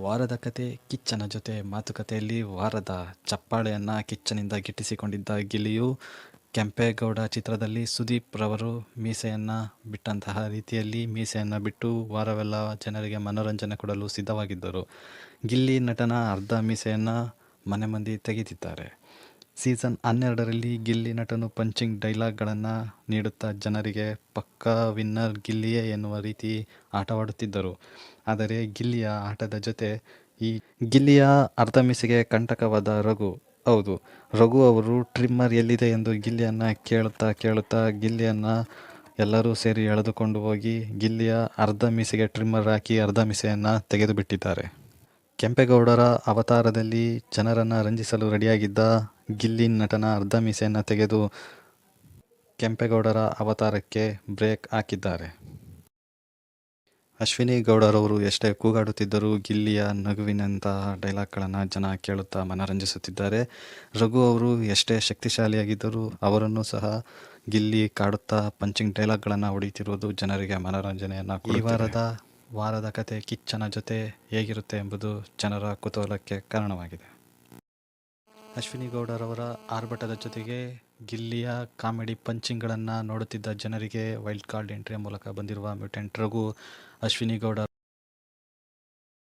ವಾರದ ಕತೆ, ಕಿಚ್ಚನ ಜೊತೆ ಮಾತುಕತೆಯಲ್ಲಿ ವಾರದ ಚಪ್ಪಾಳೆಯನ್ನು ಕಿಚ್ಚನಿಂದ ಗಿಟ್ಟಿಸಿಕೊಂಡಿದ್ದ ಗಿಲಿಯು ಕೆಂಪೇಗೌಡ ಚಿತ್ರದಲ್ಲಿ ಸುದೀಪ್ ರವರು ಮೀಸೆಯನ್ನು ಬಿಟ್ಟಂತಹ ರೀತಿಯಲ್ಲಿ ಮೀಸೆಯನ್ನು ಬಿಟ್ಟು ವಾರವೆಲ್ಲ ಜನರಿಗೆ ಮನೋರಂಜನೆ ಕೊಡಲು ಸಿದ್ಧವಾಗಿದ್ದರು. ಗಿಲ್ಲಿ ನಟನ ಅರ್ಧ ಮೀಸೆಯನ್ನು ಮನೆ ಮಂದಿ ತೆಗೆದಿದ್ದಾರೆ. ಸೀಸನ್ ಹನ್ನೆರಡರಲ್ಲಿ ಗಿಲ್ಲಿ ನಟನು ಪಂಚಿಂಗ್ ಡೈಲಾಗ್ಗಳನ್ನು ನೀಡುತ್ತಾ ಜನರಿಗೆ ಪಕ್ಕಾ ವಿನ್ನರ್ ಗಿಲ್ಲಿಯೇ ಎನ್ನುವ ರೀತಿ ಆಟವಾಡುತ್ತಿದ್ದರು. ಆದರೆ ಗಿಲ್ಲಿಯ ಆಟದ ಜೊತೆ ಈ ಗಿಲ್ಲಿಯ ಅರ್ಧ ಮೀಸೆಗೆ ಕಂಟಕವಾದ ರಘು. ಹೌದು, ರಘು ಅವರು ಟ್ರಿಮ್ಮರ್ ಎಲ್ಲಿದೆ ಎಂದು ಗಿಲ್ಲಿಯನ್ನು ಕೇಳುತ್ತಾ ಕೇಳುತ್ತಾ ಗಿಲ್ಲಿಯನ್ನು ಎಲ್ಲರೂ ಸೇರಿ ಎಳೆದುಕೊಂಡು ಹೋಗಿ ಗಿಲ್ಲಿಯ ಅರ್ಧ ಮೀಸೆಗೆ ಟ್ರಿಮ್ಮರ್ ಹಾಕಿ ಅರ್ಧ ಮೀಸೆಯನ್ನು ತೆಗೆದುಬಿಟ್ಟಿದ್ದಾರೆ. ಕೆಂಪೇಗೌಡರ ಅವತಾರದಲ್ಲಿ ಜನರನ್ನು ರಂಜಿಸಲು ರೆಡಿಯಾಗಿದ್ದ ಗಿಲ್ಲಿ ನಟನ ಅರ್ಧ ಮೀಸೆಯನ್ನು ತೆಗೆದು ಕೆಂಪೇಗೌಡರ ಅವತಾರಕ್ಕೆ ಬ್ರೇಕ್ ಹಾಕಿದ್ದಾರೆ. ಅಶ್ವಿನಿ ಗೌಡರವರು ಎಷ್ಟೇ ಕೂಗಾಡುತ್ತಿದ್ದರೂ ಗಿಲ್ಲಿಯ ನಗುವಿನಂತಹ ಡೈಲಾಗ್ಗಳನ್ನು ಜನ ಕೇಳುತ್ತಾ ಮನರಂಜಿಸುತ್ತಿದ್ದಾರೆ. ರಘು ಅವರು ಎಷ್ಟೇ ಶಕ್ತಿಶಾಲಿಯಾಗಿದ್ದರೂ ಅವರನ್ನು ಸಹ ಗಿಲ್ಲಿ ಕಾಡುತ್ತಾ ಪಂಚಿಂಗ್ ಡೈಲಾಗ್ಗಳನ್ನು ಹೊಡೆಯುತ್ತಿರುವುದು ಜನರಿಗೆ ಮನರಂಜನೆಯನ್ನು ಈ ವಾರದ ವಾರದ ಕತೆ ಕಿಚ್ಚನ ಜೊತೆ ಹೇಗಿರುತ್ತೆ ಎಂಬುದು ಜನರ ಕುತೂಹಲಕ್ಕೆ ಕಾರಣವಾಗಿದೆ. ಅಶ್ವಿನಿ ಗೌಡರವರ ಆರ್ಭಟದ ಜೊತೆಗೆ ಗಿಲ್ಲಿಯ ಕಾಮಿಡಿ ಪಂಚಿಂಗ್ಗಳನ್ನು ನೋಡುತ್ತಿದ್ದ ಜನರಿಗೆ ವೈಲ್ಡ್ ಕಾರ್ಡ್ ಎಂಟ್ರಿಯ ಮೂಲಕ ಬಂದಿರುವ ಮ್ಯೂಟೆಂಟ್ ರಘು ಅಶ್ವಿನಿ ಗೌಡ